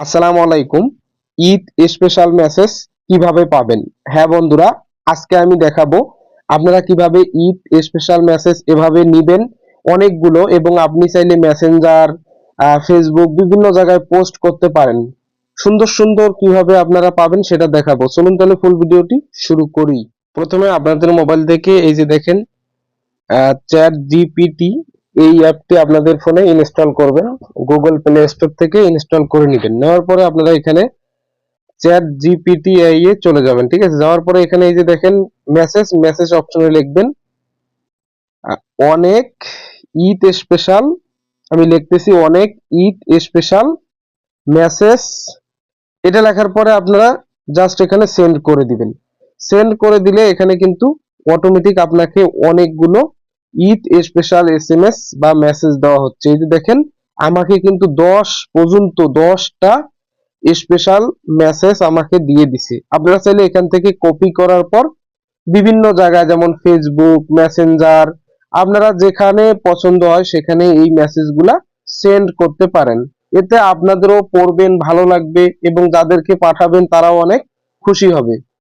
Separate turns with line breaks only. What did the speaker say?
আসসালামু আলাইকুম। Eid special message কীভাবে পাবেন? হ্যাঁ বন্ধুরা, আজকে আমি দেখাবো আপনারা কীভাবে ঈদ স্পেশাল মেসেজ এভাবে নিবেন। অনেকগুলো এবং আপনি চাইলে মেসেঞ্জার ফেসবুক বিভিন্ন জায়গায় পোস্ট করতে পারেন। সুন্দর সুন্দর কীভাবে আপনারা পাবেন সেটা দেখাবো। চলুন তাহলে ফুল ভিডিওটি শুরু করি। প্রথমে আপনাদের মোবাইল থেকে এই যে দেখেন চ্যাট জিপিটি এই অ্যাপটি আপনাদের ফোনে ইনস্টল করবেন। গুগল প্লে স্টোর থেকে ইনস্টল করে নেবেন। নেওয়ার পরে আপনারা এখানে চ্যাট জিপিটি এ চলে যাবেন, ঠিক আছে? যাওয়ার পরে এখানে এই যে দেখেন মেসেজ মেসেজ অপশনে লিখবেন। অনেক ঈদ স্পেশাল আমি লিখতেছি অনেক ঈদ স্পেশাল মেসেজ এটা লেখার পরে আপনারা জাস্ট এখানে সেন্ড করে দিবেন। সেন্ড করে দিলে এখানে কিন্তু অটোমেটিক আপনাকে অনেকগুলো Eid special S M S বা মেসেজ দেওয়া হচ্ছে। এই যে দেখেন, আমাকে কিন্তু দশ পর্যন্ত দশটা স্পেশাল মেসেজ আমাকে দিয়ে দিছে। আপনারা চাইলে এখান থেকে কপি করার পর বিভিন্ন জায়গায় যেমন ফেসবুক মেসেঞ্জার আপনারা যেখানে পছন্দ হয় সেখানে এই মেসেজগুলা সেন্ড করতে পারেন। এতে আপনাদেরও পড়বেন, ভালো লাগবে এবং যাদেরকে পাঠাবেন তারাও অনেক খুশি হবে।